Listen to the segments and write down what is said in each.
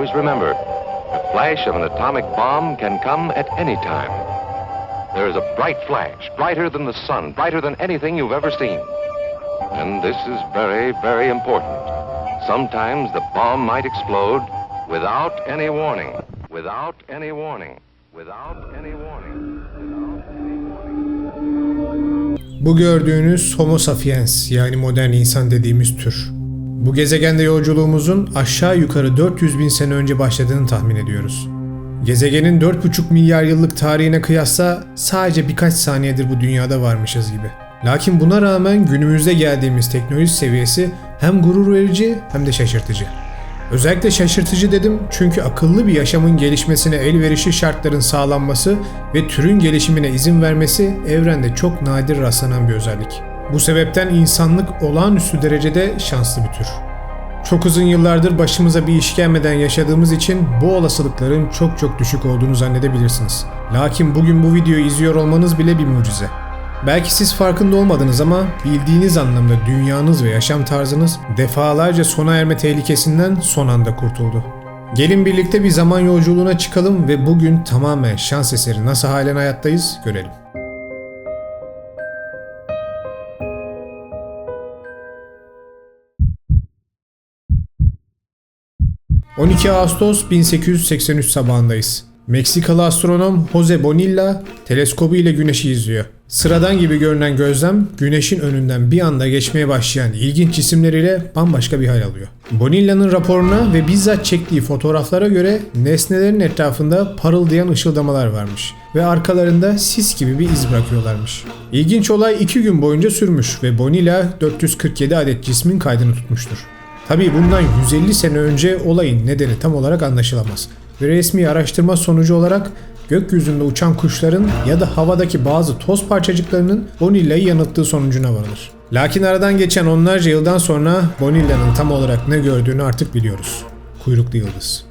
always remember, the flash of an atomic bomb can come at any time. There is a bright flash, brighter than the sun, brighter than anything you've ever seen. And this is very, very important. Sometimes the bomb might explode without any warning, without any warning, without any warning. Bu gördüğünüz Homo sapiens yani modern insan dediğimiz tür. Bu gezegende yolculuğumuzun aşağı yukarı 400 bin sene önce başladığını tahmin ediyoruz. Gezegenin 4,5 milyar yıllık tarihine kıyasla sadece birkaç saniyedir bu dünyada varmışız gibi. Lakin buna rağmen günümüzde geldiğimiz teknoloji seviyesi hem gurur verici hem de şaşırtıcı. Özellikle şaşırtıcı dedim çünkü akıllı bir yaşamın gelişmesine elverişli şartların sağlanması ve türün gelişimine izin vermesi evrende çok nadir rastlanan bir özellik. Bu sebepten insanlık olağanüstü derecede şanslı bir tür. Çok uzun yıllardır başımıza bir iş gelmeden yaşadığımız için bu olasılıkların çok çok düşük olduğunu zannedebilirsiniz. Lakin bugün bu videoyu izliyor olmanız bile bir mucize. Belki siz farkında olmadınız ama bildiğiniz anlamda dünyanız ve yaşam tarzınız defalarca sona erme tehlikesinden son anda kurtuldu. Gelin birlikte bir zaman yolculuğuna çıkalım ve bugün tamamen şans eseri nasıl halen hayattayız görelim. 12 Ağustos 1883 sabahındayız. Meksikalı astronom Jose Bonilla teleskobu ile güneşi izliyor. Sıradan gibi görünen gözlem güneşin önünden bir anda geçmeye başlayan ilginç cisimleriyle bambaşka bir hal alıyor. Bonilla'nın raporuna ve bizzat çektiği fotoğraflara göre nesnelerin etrafında parıldayan ışıldamalar varmış ve arkalarında sis gibi bir iz bırakıyorlarmış. İlginç olay 2 gün boyunca sürmüş ve Bonilla 447 adet cismin kaydını tutmuştur. Tabii bundan 150 sene önce olayın nedeni tam olarak anlaşılamaz. Ve resmi araştırma sonucu olarak gökyüzünde uçan kuşların ya da havadaki bazı toz parçacıklarının Bonilla'yı yanılttığı sonucuna varılır. Lakin aradan geçen onlarca yıldan sonra Bonilla'nın tam olarak ne gördüğünü artık biliyoruz. Kuyruklu yıldız.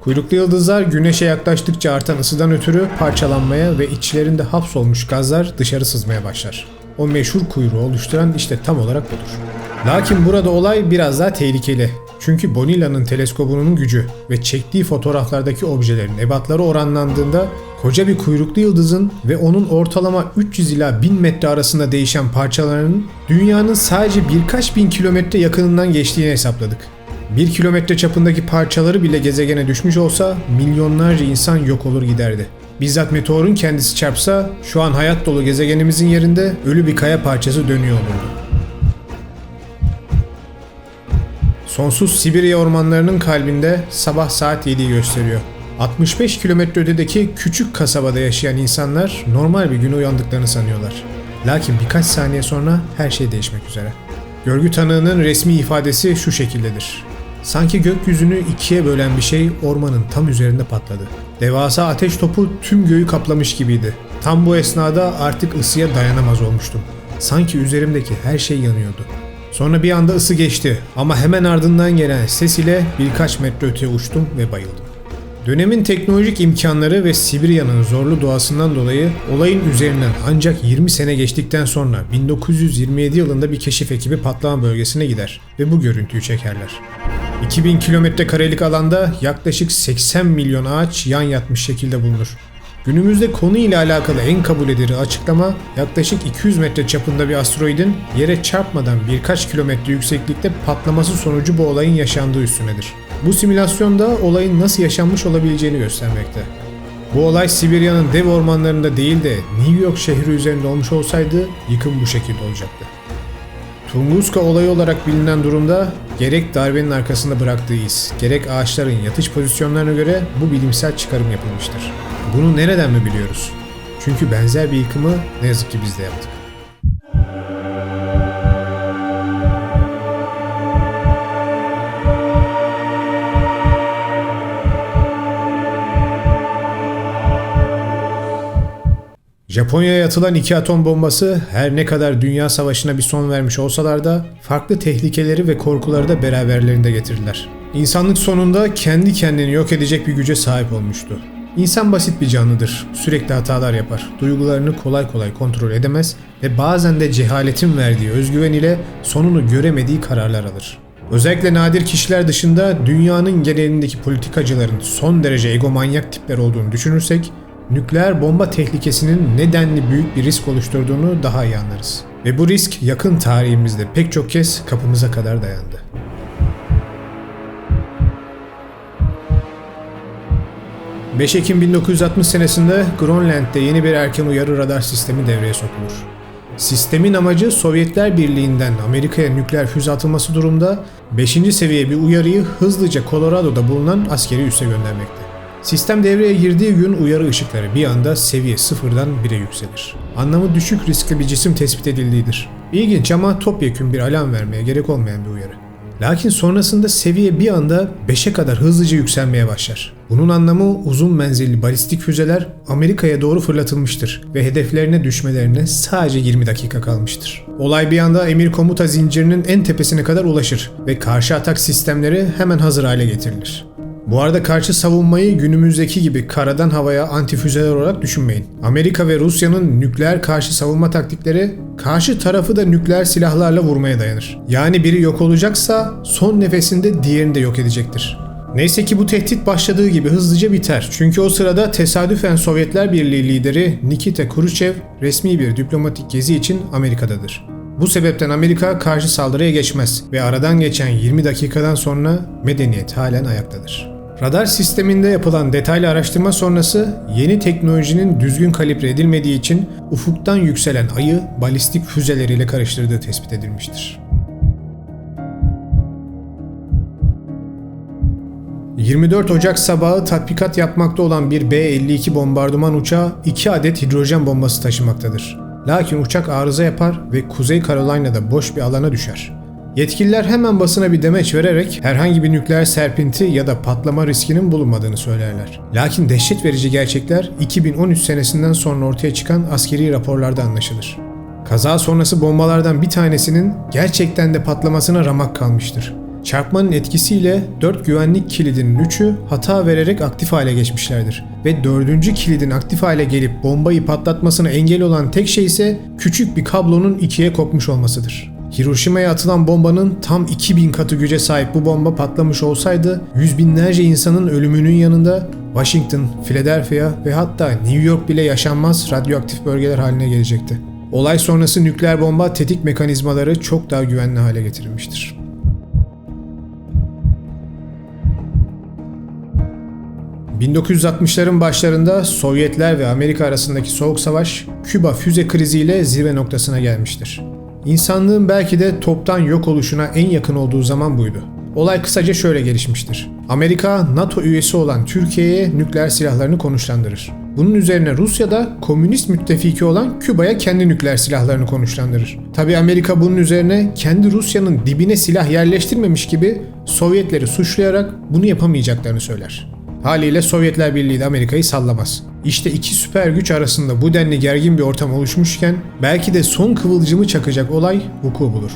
Kuyruklu yıldızlar güneşe yaklaştıkça artan ısıdan ötürü parçalanmaya ve içlerinde hapsolmuş gazlar dışarı sızmaya başlar. O meşhur kuyruğu oluşturan işte tam olarak budur. Lakin burada olay biraz daha tehlikeli. Çünkü Bonilla'nın teleskobunun gücü ve çektiği fotoğraflardaki objelerin ebatları oranlandığında koca bir kuyruklu yıldızın ve onun ortalama 300 ila 1000 metre arasında değişen parçalarının dünyanın sadece birkaç bin kilometre yakınından geçtiğini hesapladık. 1 kilometre çapındaki parçaları bile gezegene düşmüş olsa milyonlarca insan yok olur giderdi. Bizzat meteorun kendisi çarpsa şu an hayat dolu gezegenimizin yerinde ölü bir kaya parçası dönüyor olurdu. Sonsuz Sibirya ormanlarının kalbinde sabah saat 7'yi gösteriyor. 65 kilometre ötedeki küçük kasabada yaşayan insanlar normal bir güne uyandıklarını sanıyorlar. Lakin birkaç saniye sonra her şey değişmek üzere. Görgü tanığının resmi ifadesi şu şekildedir. Sanki gökyüzünü ikiye bölen bir şey ormanın tam üzerinde patladı. Devasa ateş topu tüm göğü kaplamış gibiydi. Tam bu esnada artık ısıya dayanamaz olmuştum. Sanki üzerimdeki her şey yanıyordu. Sonra bir anda ısı geçti ama hemen ardından gelen ses ile birkaç metre öteye uçtum ve bayıldım. Dönemin teknolojik imkanları ve Sibirya'nın zorlu doğasından dolayı olayın üzerinden ancak 20 sene geçtikten sonra 1927 yılında bir keşif ekibi patlama bölgesine gider ve bu görüntüyü çekerler. 2000 kilometre karelik alanda yaklaşık 80 milyon ağaç yan yatmış şekilde bulunur. Günümüzde konu ile alakalı en kabul edilir açıklama yaklaşık 200 metre çapında bir asteroidin yere çarpmadan birkaç kilometre yükseklikte patlaması sonucu bu olayın yaşandığı üstünedir. Bu simülasyonda olayın nasıl yaşanmış olabileceğini göstermekte. Bu olay Sibirya'nın dev ormanlarında değil de New York şehri üzerinde olmuş olsaydı yıkım bu şekilde olacaktı. Tunguska olayı olarak bilinen durumda gerek darbenin arkasında bıraktığı iz, gerek ağaçların yatış pozisyonlarına göre bu bilimsel çıkarım yapılmıştır. Bunu nereden mi biliyoruz? Çünkü benzer bir yıkımı ne yazık ki biz de yaptık. Japonya'ya atılan iki atom bombası her ne kadar dünya savaşına bir son vermiş olsalar da farklı tehlikeleri ve korkuları da beraberlerinde getirdiler. İnsanlık sonunda kendi kendini yok edecek bir güce sahip olmuştu. İnsan basit bir canlıdır. Sürekli hatalar yapar. Duygularını kolay kolay kontrol edemez ve bazen de cehaletin verdiği özgüven ile sonunu göremediği kararlar alır. Özellikle nadir kişiler dışında dünyanın genelindeki politikacıların son derece egomanyak tipler olduğunu düşünürsek, nükleer bomba tehlikesinin nedenli büyük bir risk oluşturduğunu daha iyi anlarız. Ve bu risk yakın tarihimizde pek çok kez kapımıza kadar dayandı. 5 Ekim 1960 senesinde Grönland'de yeni bir erken uyarı radar sistemi devreye sokulur. Sistemin amacı Sovyetler Birliği'nden Amerika'ya nükleer füze atılması durumda 5. seviye bir uyarıyı hızlıca Colorado'da bulunan askeri üsse göndermekte. Sistem devreye girdiği gün uyarı ışıkları bir anda seviye sıfırdan 1'e yükselir. Anlamı düşük riskli bir cisim tespit edildiğidir. İlginç ama topyekün bir alarm vermeye gerek olmayan bir uyarı. Lakin sonrasında seviye bir anda 5'e kadar hızlıca yükselmeye başlar. Bunun anlamı uzun menzilli balistik füzeler Amerika'ya doğru fırlatılmıştır ve hedeflerine düşmelerine sadece 20 dakika kalmıştır. Olay bir anda emir komuta zincirinin en tepesine kadar ulaşır ve karşı atak sistemleri hemen hazır hale getirilir. Bu arada karşı savunmayı günümüzdeki gibi karadan havaya antifüzeler olarak düşünmeyin. Amerika ve Rusya'nın nükleer karşı savunma taktikleri karşı tarafı da nükleer silahlarla vurmaya dayanır. Yani biri yok olacaksa son nefesinde diğerini de yok edecektir. Neyse ki bu tehdit başladığı gibi hızlıca biter. Çünkü o sırada tesadüfen Sovyetler Birliği lideri Nikita Khrushchev resmi bir diplomatik gezi için Amerika'dadır. Bu sebepten Amerika karşı saldırıya geçmez ve aradan geçen 20 dakikadan sonra medeniyet halen ayaktadır. Radar sisteminde yapılan detaylı araştırma sonrası yeni teknolojinin düzgün kalibre edilmediği için ufuktan yükselen ayı balistik füzeleriyle karıştırdığı tespit edilmiştir. 24 Ocak sabahı tatbikat yapmakta olan bir B-52 bombardıman uçağı 2 adet hidrojen bombası taşımaktadır. Lakin uçak arıza yapar ve Kuzey Carolina'da boş bir alana düşer. Yetkililer hemen basına bir demeç vererek herhangi bir nükleer serpinti ya da patlama riskinin bulunmadığını söylerler. Lakin dehşet verici gerçekler 2013 senesinden sonra ortaya çıkan askeri raporlarda anlaşılır. Kaza sonrası bombalardan bir tanesinin gerçekten de patlamasına ramak kalmıştır. Çarpmanın etkisiyle 4 güvenlik kilidinin 3'ü hata vererek aktif hale geçmişlerdir. Ve 4. kilidin aktif hale gelip bombayı patlatmasına engel olan tek şey ise küçük bir kablonun ikiye kopmuş olmasıdır. Hiroşima'ya atılan bombanın tam 2000 katı güce sahip bu bomba patlamış olsaydı yüz binlerce insanın ölümünün yanında Washington, Philadelphia ve hatta New York bile yaşanmaz radyoaktif bölgeler haline gelecekti. Olay sonrası nükleer bomba tetik mekanizmaları çok daha güvenli hale getirilmiştir. ...1960'ların başlarında Sovyetler ve Amerika arasındaki soğuk savaş... ...Küba füze kriziyle zirve noktasına gelmiştir. İnsanlığın belki de toptan yok oluşuna en yakın olduğu zaman buydu. Olay kısaca şöyle gelişmiştir. Amerika, NATO üyesi olan Türkiye'ye nükleer silahlarını konuşlandırır. Bunun üzerine Rusya da komünist müttefiki olan Küba'ya kendi nükleer silahlarını konuşlandırır. Tabi Amerika bunun üzerine kendi Rusya'nın dibine silah yerleştirmemiş gibi Sovyetleri suçlayarak bunu yapamayacaklarını söyler. Haliyle Sovyetler Birliği de Amerika'yı sallamaz. İşte iki süper güç arasında bu denli gergin bir ortam oluşmuşken belki de son kıvılcımı çakacak olay vuku bulur.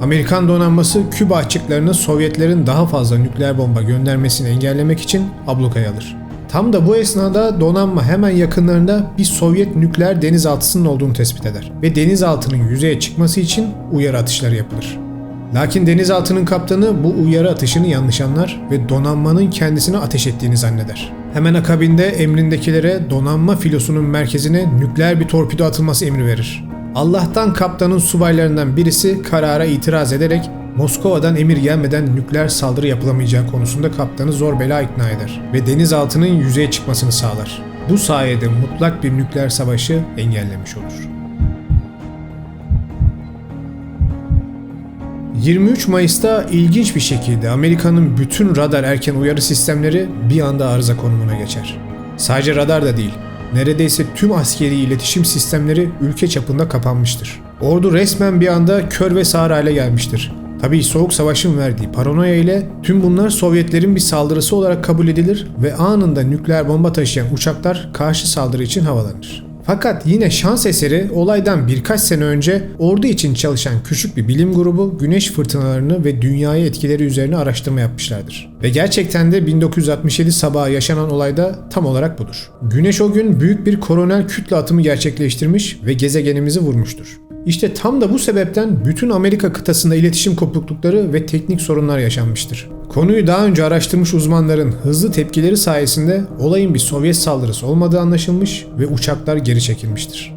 Amerikan donanması Küba açıklarını Sovyetlerin daha fazla nükleer bomba göndermesini engellemek için ablukaya alır. Tam da bu esnada donanma hemen yakınlarında bir Sovyet nükleer denizaltısının olduğunu tespit eder ve denizaltının yüzeye çıkması için uyarı atışları yapılır. Lakin denizaltının kaptanı bu uyarı atışını yanlış anlar ve donanmanın kendisine ateş ettiğini zanneder. Hemen akabinde emrindekilere donanma filosunun merkezine nükleer bir torpido atılması emri verir. Allah'tan kaptanın subaylarından birisi karara itiraz ederek Moskova'dan emir gelmeden nükleer saldırı yapılamayacağı konusunda kaptanı zor bela ikna eder ve denizaltının yüzeye çıkmasını sağlar. Bu sayede mutlak bir nükleer savaşı engellemiş olur. 23 Mayıs'ta ilginç bir şekilde Amerika'nın bütün radar erken uyarı sistemleri bir anda arıza konumuna geçer. Sadece radar da değil, neredeyse tüm askeri iletişim sistemleri ülke çapında kapanmıştır. Ordu resmen bir anda kör ve sağır hale gelmiştir. Tabii Soğuk Savaş'ın verdiği paranoya ile tüm bunlar Sovyetlerin bir saldırısı olarak kabul edilir ve anında nükleer bomba taşıyan uçaklar karşı saldırı için havalanır. Fakat yine şans eseri olaydan birkaç sene önce ordu için çalışan küçük bir bilim grubu güneş fırtınalarını ve dünyayı etkileri üzerine araştırma yapmışlardır. Ve gerçekten de 1967 sabahı yaşanan olay da tam olarak budur. Güneş o gün büyük bir koronel kütle atımı gerçekleştirmiş ve gezegenimizi vurmuştur. İşte tam da bu sebepten bütün Amerika kıtasında iletişim kopuklukları ve teknik sorunlar yaşanmıştır. Konuyu daha önce araştırmış uzmanların hızlı tepkileri sayesinde olayın bir Sovyet saldırısı olmadığı anlaşılmış ve uçaklar geri çekilmiştir.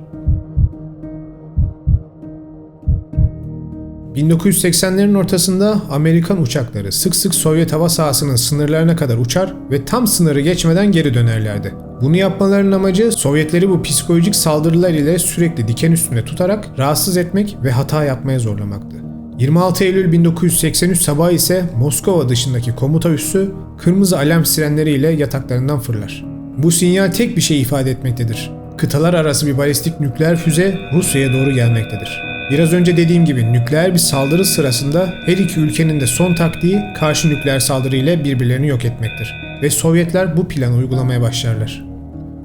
1980'lerin ortasında Amerikan uçakları sık sık Sovyet hava sahasının sınırlarına kadar uçar ve tam sınırı geçmeden geri dönerlerdi. Bunu yapmalarının amacı Sovyetleri bu psikolojik saldırılar ile sürekli diken üstünde tutarak rahatsız etmek ve hata yapmaya zorlamaktı. 26 Eylül 1983 sabahı ise Moskova dışındaki komuta üssü kırmızı alarm sirenleriyle yataklarından fırlar. Bu sinyal tek bir şey ifade etmektedir. Kıtalar arası bir balistik nükleer füze Rusya'ya doğru gelmektedir. Biraz önce dediğim gibi nükleer bir saldırı sırasında her iki ülkenin de son taktiği karşı nükleer saldırı ile birbirlerini yok etmektir. Ve Sovyetler bu planı uygulamaya başlarlar.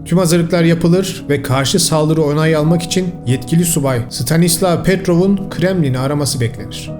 Tüm hazırlıklar yapılır ve karşı saldırı onayı almak için yetkili subay Stanislav Petrov'un Kremlin'i araması beklenir.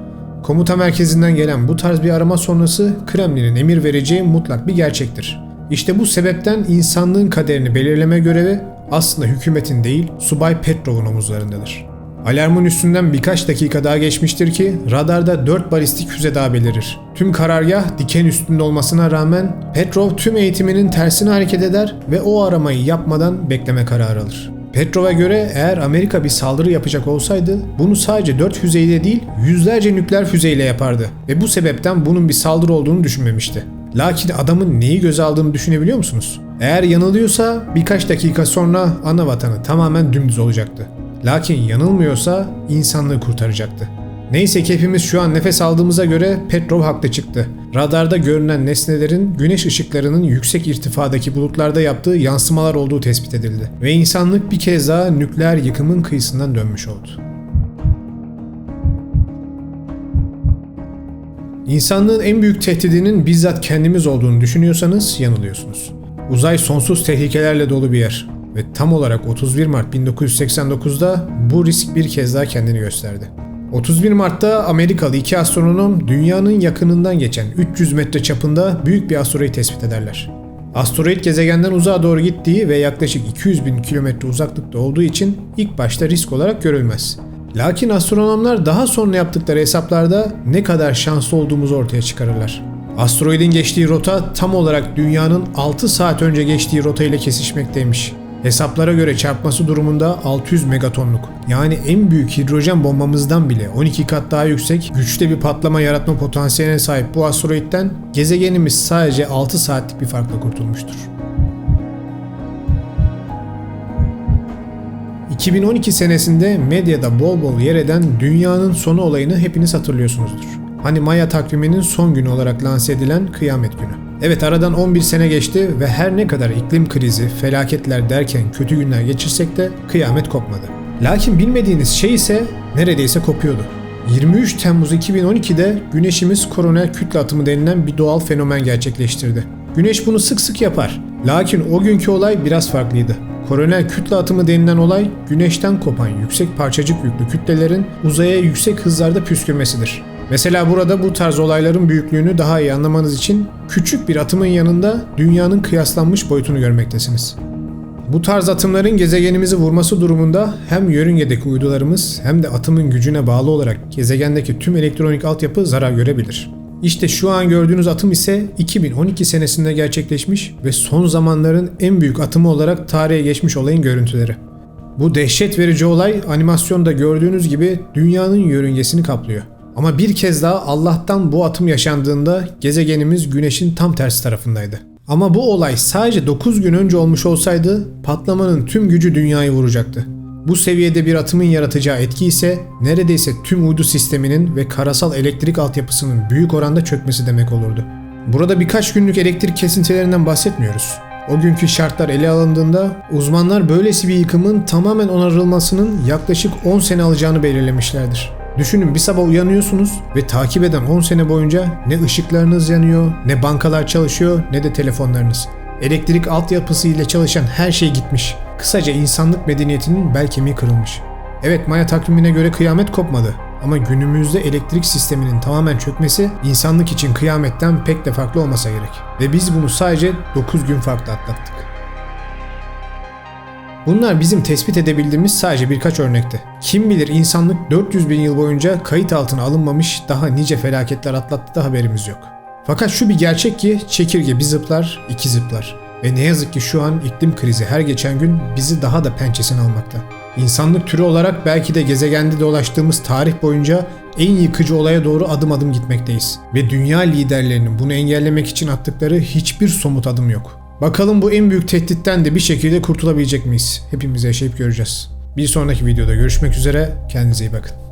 Komuta merkezinden gelen bu tarz bir arama sonrası Kremlin'in emir vereceği mutlak bir gerçektir. İşte bu sebepten insanlığın kaderini belirleme görevi aslında hükümetin değil Subay Petrov'un omuzlarındadır. Alarmın üstünden birkaç dakika daha geçmiştir ki radarda 4 balistik füze daha belirir. Tüm karargah diken üstünde olmasına rağmen Petrov tüm eğitiminin tersine hareket eder ve o aramayı yapmadan bekleme kararı alır. Petrov'a göre eğer Amerika bir saldırı yapacak olsaydı bunu sadece 4 füzeyle değil yüzlerce nükleer füzeyle yapardı ve bu sebepten bunun bir saldırı olduğunu düşünmemişti. Lakin adamın neyi göze aldığını düşünebiliyor musunuz? Eğer yanılıyorsa birkaç dakika sonra ana vatanı tamamen dümdüz olacaktı. Lakin yanılmıyorsa insanlığı kurtaracaktı. Neyse ki hepimiz şu an nefes aldığımıza göre Petrov haklı çıktı. Radarda görünen nesnelerin güneş ışıklarının yüksek irtifadaki bulutlarda yaptığı yansımalar olduğu tespit edildi. Ve insanlık bir kez daha nükleer yıkımın kıyısından dönmüş oldu. İnsanlığın en büyük tehdidinin bizzat kendimiz olduğunu düşünüyorsanız yanılıyorsunuz. Uzay sonsuz tehlikelerle dolu bir yer ve tam olarak 31 Mart 1989'da bu risk bir kez daha kendini gösterdi. 31 Mart'ta Amerikalı iki astronom dünyanın yakınından geçen 300 metre çapında büyük bir asteroid tespit ederler. Asteroid gezegenden uzağa doğru gittiği ve yaklaşık 200 bin kilometre uzaklıkta olduğu için ilk başta risk olarak görülmez. Lakin astronomlar daha sonra yaptıkları hesaplarda ne kadar şanslı olduğumuzu ortaya çıkarırlar. Asteroidin geçtiği rota tam olarak dünyanın 6 saat önce geçtiği rota ile kesişmekteymiş. Hesaplara göre çarpması durumunda 600 megatonluk yani en büyük hidrojen bombamızdan bile 12 kat daha yüksek güçte bir patlama yaratma potansiyeline sahip bu asteroitten gezegenimiz sadece 6 saatlik bir farkla kurtulmuştur. 2012 senesinde medyada bol bol yer eden dünyanın sonu olayını hepiniz hatırlıyorsunuzdur. Hani Maya takviminin son günü olarak lanse edilen kıyamet günü. Evet aradan 11 sene geçti ve her ne kadar iklim krizi, felaketler derken kötü günler geçirsek de kıyamet kopmadı. Lakin bilmediğiniz şey ise neredeyse kopuyordu. 23 Temmuz 2012'de Güneşimiz koronel kütle atımı denilen bir doğal fenomen gerçekleştirdi. Güneş bunu sık sık yapar. Lakin o günkü olay biraz farklıydı. Koronel kütle atımı denilen olay güneşten kopan yüksek parçacık yüklü kütlelerin uzaya yüksek hızlarda püskürmesidir. Mesela burada bu tarz olayların büyüklüğünü daha iyi anlamanız için küçük bir atımın yanında dünyanın kıyaslanmış boyutunu görmektesiniz. Bu tarz atımların gezegenimizi vurması durumunda hem yörüngedeki uydularımız hem de atımın gücüne bağlı olarak gezegendeki tüm elektronik altyapı zarar görebilir. İşte şu an gördüğünüz atım ise 2012 senesinde gerçekleşmiş ve son zamanların en büyük atımı olarak tarihe geçmiş olayın görüntüleri. Bu dehşet verici olay animasyonda gördüğünüz gibi dünyanın yörüngesini kaplıyor. Ama bir kez daha Allah'tan bu atım yaşandığında gezegenimiz güneşin tam tersi tarafındaydı. Ama bu olay sadece 9 gün önce olmuş olsaydı patlamanın tüm gücü dünyayı vuracaktı. Bu seviyede bir atımın yaratacağı etki ise neredeyse tüm uydu sisteminin ve karasal elektrik altyapısının büyük oranda çökmesi demek olurdu. Burada birkaç günlük elektrik kesintilerinden bahsetmiyoruz. O günkü şartlar ele alındığında uzmanlar böylesi bir yıkımın tamamen onarılmasının yaklaşık 10 sene alacağını belirlemişlerdir. Düşünün bir sabah uyanıyorsunuz ve takip eden 10 sene boyunca ne ışıklarınız yanıyor, ne bankalar çalışıyor, ne de telefonlarınız. Elektrik altyapısı ile çalışan her şey gitmiş. Kısaca insanlık medeniyetinin bel kemiği kırılmış. Evet Maya takvimine göre kıyamet kopmadı. Ama günümüzde elektrik sisteminin tamamen çökmesi insanlık için kıyametten pek de farklı olmasa gerek. Ve biz bunu sadece 9 gün farklı atlattık. Bunlar bizim tespit edebildiğimiz sadece birkaç örnekti. Kim bilir insanlık 400 bin yıl boyunca kayıt altına alınmamış daha nice felaketler atlattı da haberimiz yok. Fakat şu bir gerçek ki çekirge bir zıplar, iki zıplar. Ve ne yazık ki şu an iklim krizi her geçen gün bizi daha da pençesine almakta. İnsanlık türü olarak belki de gezegende dolaştığımız tarih boyunca en yıkıcı olaya doğru adım adım gitmekteyiz. Ve dünya liderlerinin bunu engellemek için attıkları hiçbir somut adım yok. Bakalım bu en büyük tehditten de bir şekilde kurtulabilecek miyiz? Hepimiz yaşayıp göreceğiz. Bir sonraki videoda görüşmek üzere. Kendinize iyi bakın.